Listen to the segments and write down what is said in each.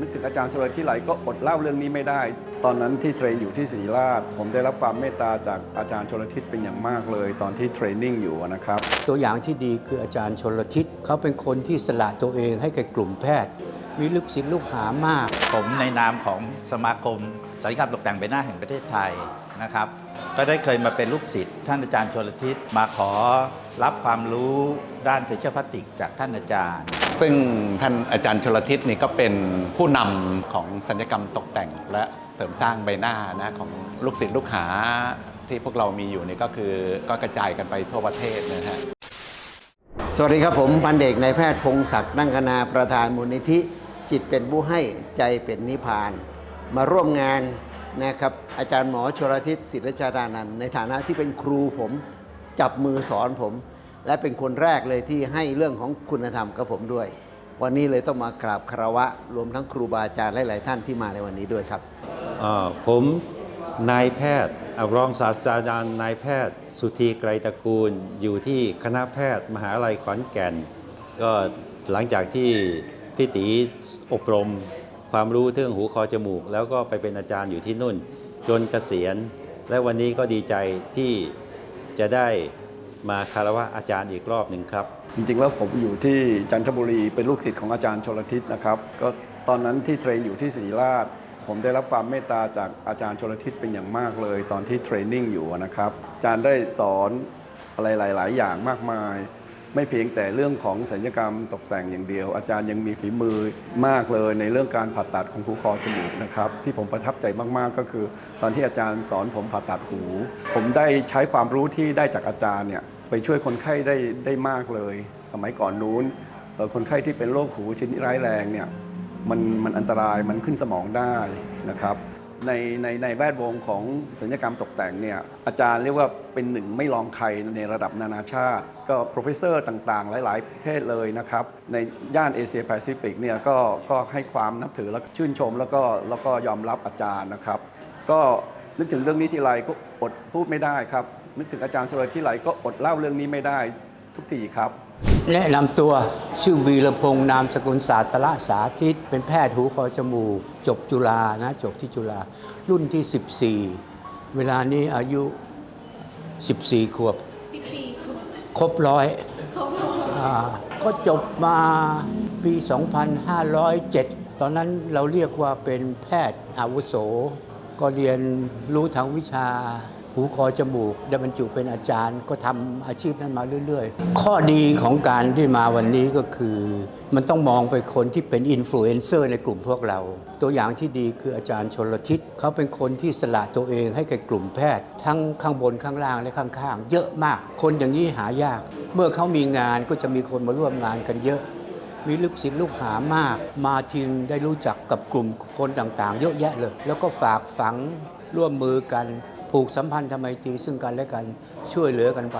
นึกถึงอาจารย์ชลที่ไหลก็อดเล่าเรื่องนี้ไม่ได้ ตอนนั้นที่เทรนอยู่ที่ศรีราช ผมได้รับความเมตตาจากอาจารย์ชลทิศเป็นอย่างมากเลย ตอนที่เทรนนิ่งอยู่นะครับ ตัวอย่างที่ดีคืออาจารย์ชนลทิศเขาเป็นคนที่สละตัวเองให้แก่กลุ่มแพทย์ มีลูกศิษย์ลูกหามาก ผมในนามของสมาคมศัลยกรรมตกแต่งใบหน้าแห่งประเทศไทยนะครับ ก็ได้เคยมาเป็นลูกศิษย์ท่านอาจารย์ชลทิศมาขอรับความรู้ด้านเฟเชียลพลาสติกจากท่านอาจารย์ ซึ่งท่านอาจารย์ชลทิศนี่ก็เป็นผู้นำของสัญญกรรมตกแต่งและเสริมสร้างใบหน้านะของลูกศิษย์ลูกหาที่พวกเรามีอยู่นี่ก็คือก็กระจายกันไปทั่วประเทศนะฮะสวัสดีครับผมพันเอกนายแพทย์พงศักดิ์นั่งคณาประธานมูลนิธิ จิตเป็นผู้ให้ใจเป็นนิพพาน มาร่วมงานนะครับอาจารย์หมอชลทิศศิลชาดานันในฐานะที่เป็นครูผม จับมือสอนผม และเป็นคนแรกเลยที่ให้เรื่องของคุณธรรมกับผมด้วย วันนี้เลยต้องมากราบคารวะ รวมทั้งครูบาอาจารย์หลาย ๆ ท่านที่มาในวันนี้ด้วยครับผมนายแพทย์อ่ารองศาสตราจารย์นายแพทย์ สุธีไกรตระกูล อยู่ที่คณะแพทย์มหาลัยขอนแก่น ก็หลังจากที่พี่ตีอบรมความรู้เรื่องหูคอจมูก แล้วก็ไปเป็นอาจารย์อยู่ที่นู่น จนเกษียณ และวันนี้ก็ดีใจที่จะได้ มาคารวะอาจารย์อีกรอบหนึ่งครับ จริงๆแล้วผมอยู่ที่จันทบุรีเป็นลูกศิษย์ของอาจารย์ชลทิศนะครับ ก็ตอนนั้นที่เทรนอยู่ที่ศรีราชผมได้รับความเมตตาจากอาจารย์ชลทิศเป็นอย่างมากเลย ตอนที่เทรนนิ่งอยู่นะครับ อาจารย์ได้สอนอะไรหลาย ๆ อย่างมากมาย ไม่เพียงแต่เรื่องของศัลยกรรมตกแต่งอย่างเดียว อาจารย์ยังมีฝีมือมากเลยในเรื่องการผ่าตัดของหูคอจมูกนะครับ ที่ผมประทับใจมาก ๆ ก็คือ ตอนที่อาจารย์สอนผมผ่าตัดหู ผมได้ใช้ความรู้ที่ได้จากอาจารย์เนี่ย ไปช่วยคนไข้ได้ได้มากเลย สมัยก่อนนู้นคนไข้ที่เป็นโรคหูชนิดร้ายแรงเนี่ยมันมันอันตรายมันขึ้นสมองได้นะครับในในในแวดวงของศัลยกรรมตกแต่งเนี่ยอาจารย์เรียกว่าเป็นหนึ่งไม่รองใครในระดับนานาชาติ ก็ professor ต่างๆ หลาย ๆ ประเทศเลยนะครับ ในย่านเอเชียแปซิฟิกเนี่ยก็ก็ให้ความนับถือและชื่นชมแล้วก็แล้วก็ยอมรับอาจารย์นะครับ ก็นึกถึงเรื่องนี้ทีไรก็อดพูดไม่ได้ครับ นึกถึงอาจารย์สวยที่ไรก็อดเล่าเรื่องนี้ไม่ได้ทุกทีครับ แนะนำตัวชื่อวีรพงษ์นามสกุลศาสตระสาธิต เป็นแพทย์หูคอจมูก จบจุฬานะ จบที่จุฬารุ่นที่ 14 เวลานี้อายุ 14 ขวบ 14 ขวบ ครบร้อยเขาบอกอ่าก็จบมาปี 2507 ตอนนั้นเราเรียกว่าเป็นแพทย์อาวุโส ก็เรียนรู้ทางวิชา หูคอจมูกได้บรรจุเป็นอาจารย์ก็ทำอาชีพนั้นมาเรื่อย ๆ ข้อดีของการที่มาวันนี้ก็คือ มันต้องมองไปคนที่เป็นอินฟลูเอนเซอร์ในกลุ่มพวกเรา ตัวอย่างที่ดีคืออาจารย์ชนลทิศเขาเป็นคนที่สละตัวเองให้แก่กลุ่มแพทย์ ทั้งข้างบนข้างล่างและข้างๆ เยอะมาก คนอย่างนี้หายาก เมื่อเขามีงานก็จะมีคนมาร่วมงานกันเยอะมีลูกศิษย์ลูกหามาก มาทีงได้รู้จักกับกลุ่มคนต่างๆ เยอะแยะเลย แล้วก็ฝากฝังร่วมมือกัน ผูกสัมพันธ์ทำไมตรีซึ่งกันและกันช่วยเหลือกันไป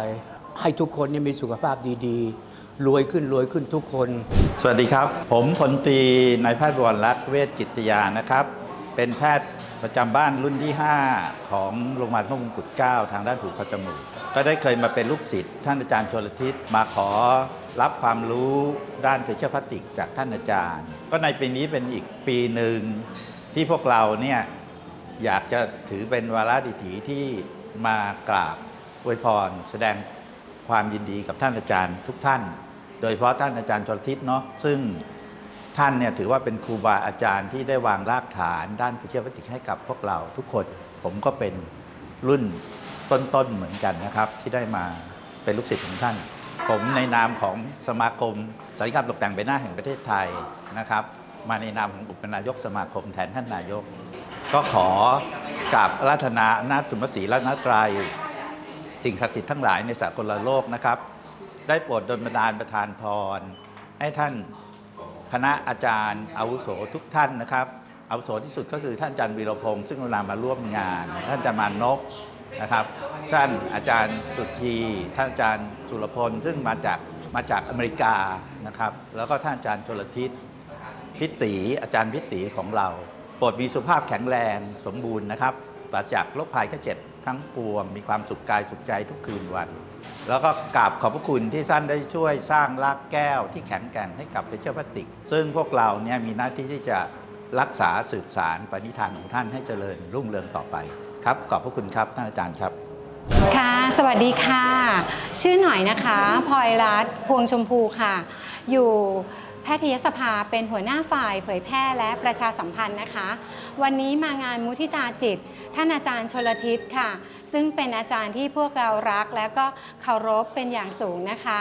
ให้ทุกคนนี่มีสุขภาพดีๆ รวยขึ้นรวยขึ้นทุกคน สวัสดีครับ ผมพลตรีนายแพทย์วรรักษ์เวชกิตยานะครับ เป็นแพทย์ประจำบ้านรุ่นที่ 5 ของโรงพยาบาลพระมงกุฎเกล้าทางด้านหูคอจมูก ก็ได้เคยมาเป็นลูกศิษย์ท่านอาจารย์ชลทิศมาขอรับความรู้ด้านเฟเชียลพลาสติกจากท่านอาจารย์ ก็ในปีนี้เป็นอีกปีหนึ่งที่พวกเราเนี่ย อยากจะถือเป็นวาระดิถีที่มากราบอวยพร แสดงความยินดีกับท่านอาจารย์ทุกท่าน โดยเฉพาะท่านอาจารย์ชลทิศเนาะซึ่งท่านเนี่ยถือว่าเป็นครูบาอาจารย์ที่ได้วางรากฐานด้านฟิเชียลพลาสติกให้กับพวกเราทุกคน ผมก็เป็นรุ่นต้นๆเหมือนกันนะครับ ที่ได้มาเป็นลูกศิษย์ของท่าน ผมในนามของสมาคมศัลยกรรมตกแต่งใบหน้าแห่งประเทศไทยนะครับ มาในนามของอุปนายกสมาคมแทนท่านนายก ก็ขอกราบอาราธนานาสุนทรศรีรัตนตรัย สิ่งศักดิ์สิทธิ์ทั้งหลายในสากลโลกนะครับ ได้โปรดดลบันดาลประทานพร ให้ท่านคณะอาจารย์อาวุโสทุกท่านนะครับอาวุโสที่สุดก็คือท่านอาจารย์วีรพงศ์ซึ่งเวลามาร่วมงาน ท่านอาจารย์มานนกนะครับ ท่านอาจารย์สุธีท่านอาจารย์สุรพลซึ่งมาจากมาจากอเมริกานะครับ แล้วก็ท่านอาจารย์ชลทิศพิตีอาจารย์พิตีของเรา โปรดมีสุขภาพแข็งแรงสมบูรณ์นะครับปราศจากโรคภัยแค่เจ็บทั้งปวง มีความสุขกายสุขใจทุกคืนวัน แล้วก็กราบขอบพระคุณที่ท่านได้ช่วยสร้างรากแก้วที่แข็งแกร่งให้กับเฟเชอร์พลาสติก ซึ่งพวกเราเนี่ยมีหน้าที่ที่จะรักษาสืบสารปณิธานของท่านให้เจริญรุ่งเรืองต่อไปครับขอบพระคุณครับท่านอาจารย์ครับ ค่ะ สวัสดีค่ะ ชื่อหน่อยนะคะพลอยรัตน์พวงชมพูค่ะ อยู่ แพทยสภาเป็นหัวหน้าฝ่ายเผยแพร่และประชาสัมพันธ์นะคะ วันนี้มางานมุทิตาจิต ท่านอาจารย์ชลทิศค่ะ ซึ่งเป็นอาจารย์ที่พวกเรารักและก็เคารพเป็นอย่างสูงนะคะ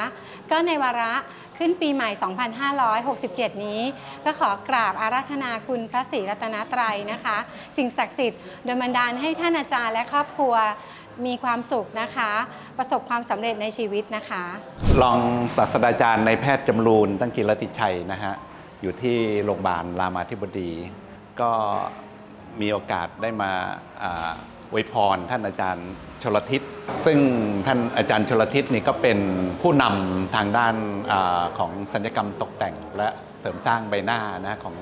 ก็ในวาระขึ้นปีใหม่ 2567 นี้ ก็ขอกราบอาราธนาคุณพระศรีรัตนตรัยนะคะ สิ่งศักดิ์สิทธิ์โดยบันดาลให้ท่านอาจารย์และครอบครัว มีความสุขนะคะ ประสบความสำเร็จในชีวิตนะคะ รองศาสตราจารย์ในแพทย์จำรูนตั้งกิรติชัยนะฮะ อยู่ที่โรงพยาบาลรามาธิบดี ก็มีโอกาสได้มาอวยพรท่านอาจารย์ชลทิศ ซึ่งท่านอาจารย์ชลทิศนี่ก็เป็นผู้นำทางด้านอของสัญญกรรมตกแต่งและเสริมสร้างใบหน้านะของ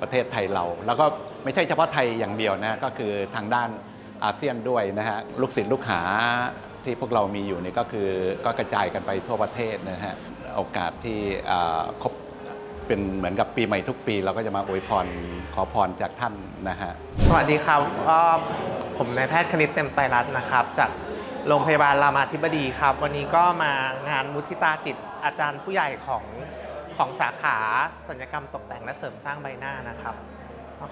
ประเทศไทยเรา แล้วก็ไม่ใช่เฉพาะไทยอย่างเดียวนะก็คือทางด้าน อาเซียนด้วยนะฮะลูกศิษย์ลูกหาที่พวกเรามีอยู่นี่ก็คือก็กระจายกันไปทั่วประเทศนะฮะโอกาสที่ครบเป็นเหมือนกับปีใหม่ทุกปี เราก็จะมาอวยพรขอพรจากท่านนะฮะสวัสดีครับผมนายแพทย์คณิตเต็มไตรรัตน์นะครับ จากโรงพยาบาลรามาธิบดีครับ วันนี้ก็มางานมุทิตาจิตอาจารย์ผู้ใหญ่ของของสาขาสัญญกรรมตกแต่งและเสริมสร้างใบหน้านะครับ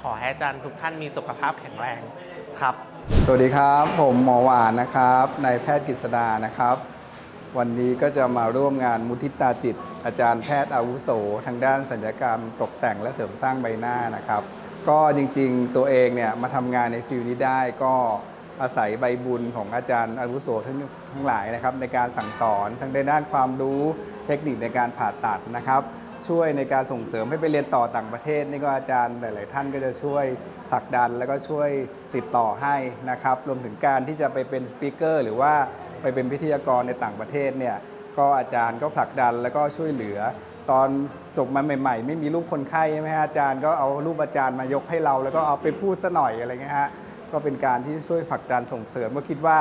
ขอให้อาจารย์ทุกท่านมีสุขภาพแข็งแรงครับ สวัสดีครับ ผมหมอหวานนะครับนายแพทย์กฤษดานะครับ วันนี้ก็จะมาร่วมงานมุทิตาจิต อาจารย์แพทย์อาวุโส ทางด้านสัญญกรรม ตกแต่งและเสริมสร้างใบหน้านะครับ ก็จริงๆตัวเองเนี่ยมาทำงานในฟิลนี้ได้ก็อาศัยใบบุญของอาจารย์อาวุโสทั้งทั้งหลายนะครับในการสั่งสอนทั้งในด้านความรู้เทคนิคในการผ่าตัดนะครับ ช่วยในการส่งเสริมให้ไปเรียนต่อต่างประเทศ นี่ก็อาจารย์หลาย ๆ ท่านก็จะช่วยผลักดันแล้วก็ช่วยติดต่อให้นะครับ รวมถึงการที่จะไปเป็นสปีกเกอร์หรือว่าไปเป็นวิทยากรในต่างประเทศเนี่ยก็อาจารย์ก็ผลักดันแล้วก็ช่วยเหลือ ตอนจบมาใหม่ ๆ ไม่มีรูปคนไข้ใช่ไหมฮะอาจารย์ก็เอารูปอาจารย์มายกให้เรา แล้วก็เอาไปพูดซะหน่อยอะไรเงี้ยฮะก็เป็นการที่ช่วยผลักดันส่งเสริมก็คิดว่า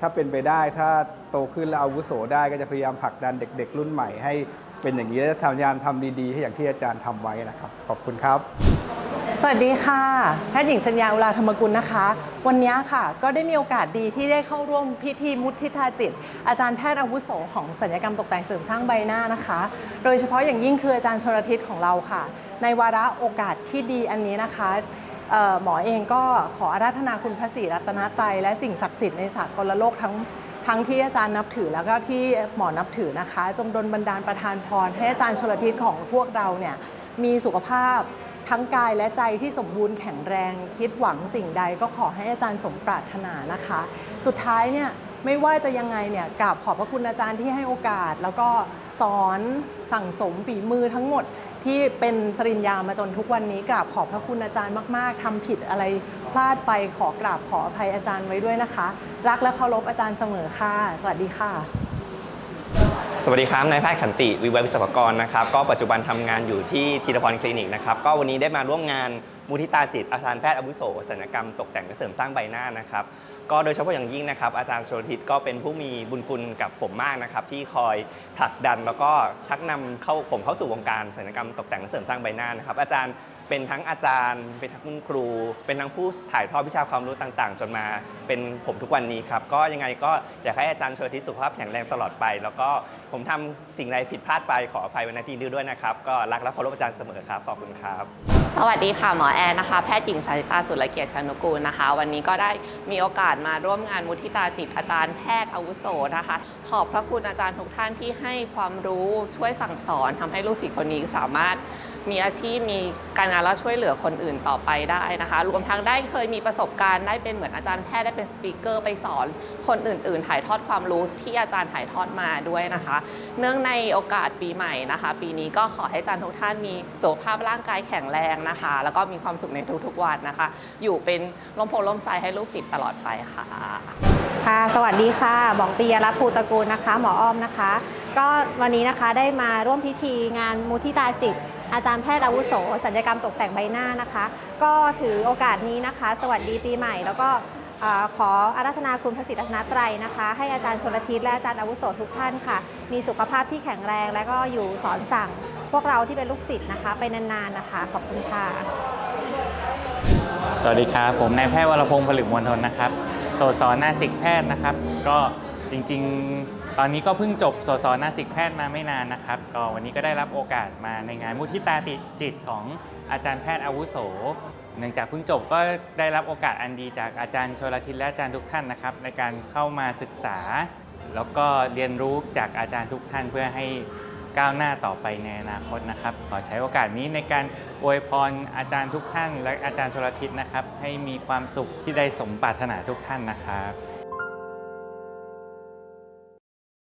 ถ้าเป็นไปได้ถ้าโตขึ้นแล้วอาวุโสได้ก็จะพยายามผลักดันเด็ก ๆ รุ่นใหม่ให้ เป็นอย่างนี้และทำยานทำดีๆให้อย่างที่อาจารย์ทำไว้นะครับ ขอบคุณครับ สวัสดีค่ะแพทย์หญิงสัญญาอุลาธรรมกุลนะคะ วันนี้ค่ะก็ได้มีโอกาสดีที่ได้เข้าร่วมพิธีมุทิตาจิต อาจารย์แพทย์อาวุโสของศัลยกรรมตกแต่งเสริมสร้างใบหน้านะคะ โดยเฉพาะอย่างยิ่งคืออาจารย์ชลทิศของเราค่ะ ในวาระโอกาสที่ดีอันนี้นะคะหมอเองก็ขออาราธนาคุณพระศรีรัตนตรัยและสิ่งศักดิ์สิทธิ์ในสากลโลกทั้ง ทั้งที่อาจารย์นับถือแล้วก็ที่หมอนับถือนะคะ จงดลบันดาลประทานพร ให้อาจารย์ชลทิศของพวกเราเนี่ยมีสุขภาพทั้งกายและใจที่สมบูรณ์แข็งแรง คิดหวังสิ่งใดก็ขอให้อาจารย์สมปรารถนานะคะ สุดท้ายเนี่ยไม่ว่าจะยังไงเนี่ยกราบขอบพระคุณอาจารย์ที่ให้โอกาส แล้วก็สอนสั่งสมฝีมือทั้งหมดที่เป็นสริญญามาจนทุกวันนี้กราบขอบพระคุณอาจารย์มาก ๆทำผิดอะไร พลาดไปขอกราบขออภัยอาจารย์ไว้ด้วยนะคะ รักและเคารพอาจารย์เสมอค่ะ สวัสดีค่ะ สวัสดีครับ นายแพทย์ขันติวิวัฒวิศวกรนะครับ ก็ปัจจุบันทำงานอยู่ที่ธีรพรคลินิกนะครับ ก็วันนี้ได้มาร่วมงานมุทิตาจิต อาจารย์แพทย์อาวุโสศัลยกรรมตกแต่งและเสริมสร้างใบหน้านะครับ ก็โดยเฉพาะอย่างยิ่งนะครับ อาจารย์ชลทิศก็เป็นผู้มีบุญคุณกับผมมากนะครับ ที่คอยผลักดันแล้วก็ชักนำเข้าผมเข้าสู่วงการศัลยกรรมตกแต่งและเสริมสร้างใบหน้านะครับ อาจารย์ เป็นทั้งอาจารย์ เป็นทั้งคุณครู เป็นทั้งผู้ถ่ายทอดวิชาความรู้ต่างๆ จนมาเป็นผมทุกวันนี้ครับ ก็ยังไงก็อยากให้อาจารย์เชลทิศสุขภาพแข็งแรงตลอดไป แล้วก็ผมทำสิ่งใดผิดพลาดไปขออภัยว้ณที่นี้ด้วยนะครับ ก็รักและเคารพอาจารย์เสมอครับขอบคุณครับ สวัสดีค่ะหมอแอนนะคะ แพทย์หญิงชาลิตาสุรเกียรติชานุกูลนะคะ วันนี้ก็ได้มีโอกาสมาร่วมงานมุทิตาจิตอาจารย์แพทย์อาวุโสนะคะ ขอบพระคุณอาจารย์ทุกท่านที่ให้ความรู้ช่วยสั่งสอนทำให้ลูกศิษย์คนนี้สามารถมีอาชีพมีการงานแล้วช่วยเหลือคนอื่นต่อไปได้นะคะ รวมทั้งได้เคยมีประสบการณ์ได้เป็นเหมือนอาจารย์แพทย์ได้เป็นสปีกเกอร์ไปสอน คนอื่น ๆ ถ่ายทอดความรู้ที่อาจารย์ถ่ายทอดมาด้วยนะคะเนื่องในโอกาสปีใหม่นะคะ ปีนี้ก็ขอให้อาจารย์ทุกท่านมีสุขภาพร่างกายแข็งแรงนะคะ แล้วก็มีความสุขในทุกๆวันนะคะ อยู่เป็นลมโพลมใสให้ลูกศิษย์ตลอดไปค่ะค่ะสวัสดีค่ะหมองปียรัตน์ภูตระกูลนะคะ หมออ้อมนะคะ ก็วันนี้นะคะได้มาร่วมพิธีงานมุทิตาจิตอาจารย์แพทย์อาวุโสสัญญกรรมตกแต่งใบหน้านะคะ ก็ถือโอกาสนี้นะคะ สวัสดีปีใหม่ แล้วก็ ขออาราธนาคุณพระศรีรัตนตรัยนะคะ ให้อาจารย์ชนละทิศและอาจารย์อาวุโสทุกท่านค่ะ มีสุขภาพที่แข็งแรงและก็อยู่สอนสั่ง พวกเราที่เป็นลูกศิษย์นะคะ ไปนานๆนะคะ ขอบคุณค่ะ สวัสดีครับ ผมนายแพทย์วรพงศ์ผลึกมวลทนนะครับสสอนนาสิกแพทย์นะครับ ก็จริงๆ ตอนนี้ก็เพิ่งจบสสอนนาสิกแพทย์มาไม่นานนะครับก็วันนี้ก็ได้รับโอกาสมาในงานมุทิตาติจิตของอาจารย์แพทย์อาวุโส เนื่องจากเพิ่งจบก็ได้รับโอกาสอันดีจากอาจารย์ชลทิศและอาจารย์ทุกท่านนะครับ ในการเข้ามาศึกษา แล้วก็เรียนรู้จากอาจารย์ทุกท่านเพื่อให้ก้าวหน้าต่อไปในอนาคตนะครับ ขอใช้โอกาสนี้ในการอวยพรอาจารย์ทุกท่าน และอาจารย์ชลทิศนะครับ ให้มีความสุขที่ได้สมปรารถนาทุกท่านนะครับ